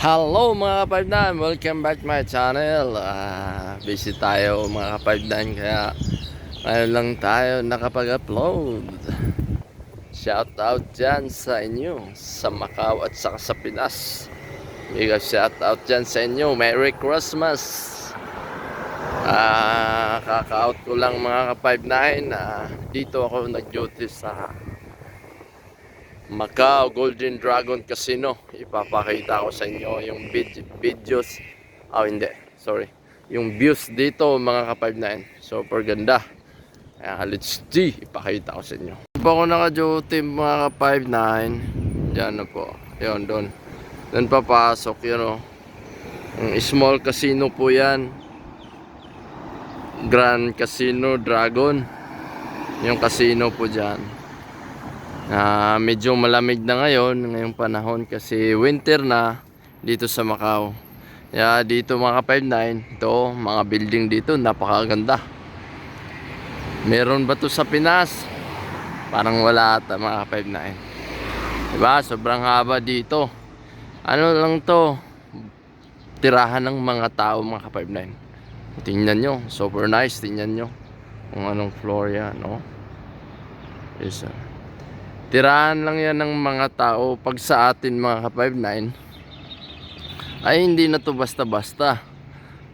Hello mga kapagdan, welcome back my channel. Ah, busy tayo mga kapagdan kaya ngayon lang tayo nakapag-upload. Shout out dyan sa inyo sa Macau at saka sa Pinas. Mega shout out dyan sa inyo. Merry Christmas! Ah, kaka-out ko lang mga ka-59. Ah, dito ako nag-duty sa Macau Golden Dragon Casino. Ipapakita ko sa inyo yung vid- videos. Ah, hindi. Sorry. Yung views dito mga ka-59. Super ganda. Kaya let's see. Ipakita ko sa inyo. Pa ako naka-duty mga ka-59. Diyan na po. Yun, doon. Doon papasok. Yun o. Yung small casino po yan. Grand Casino Dragon. Yung casino po dyan. Ah, medyo malamig na ngayon ngayong panahon kasi winter na dito sa Macau. Kaya dito mga 59, ito mga building dito napakaganda. Meron ba to sa Pinas? Parang wala ata mga 59. Diba? Sobrang haba dito. Ano lang to? Tirahan ng mga tao mga 59. Tingnan nyo, super nice. Tingnan nyo kung anong floor yan, no? Is, uh, Tirahan lang yan ng mga tao pag sa atin mga ka-59 ay hindi na to basta-basta.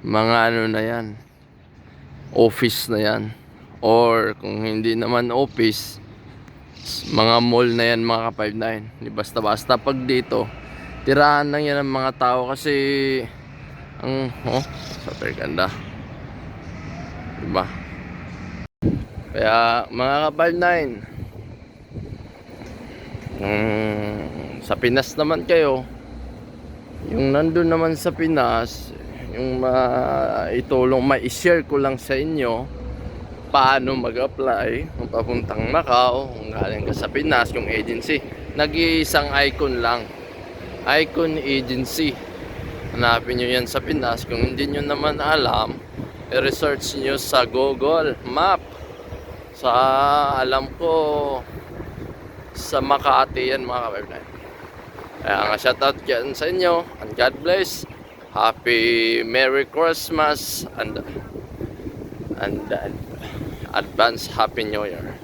Mga ano na yan. Office na yan. Or kung hindi naman office, mga mall na yan mga ka-59. Hindi basta-basta pag dito. Tirahan lang yan ng mga tao kasi ang oh, super ganda. Diba? Kaya mga ka-59 Mm, sa Pinas naman kayo, yung nandun naman sa Pinas, yung maitulong, ma-share ko lang sa inyo paano mag-apply kung papuntang Macau, kung galing ka sa Pinas, yung agency. Nag-iisang icon lang. Icon agency. Hanapin nyo yan sa Pinas. Kung hindi nyo naman alam, i-research nyo sa Google Map. Sa alam ko, sa Makati yan mga kabibnay. Kaya nga shoutout dyan sa inyo and God bless. Happy Merry Christmas and and uh, advance Happy New Year.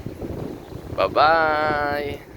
Bye-bye.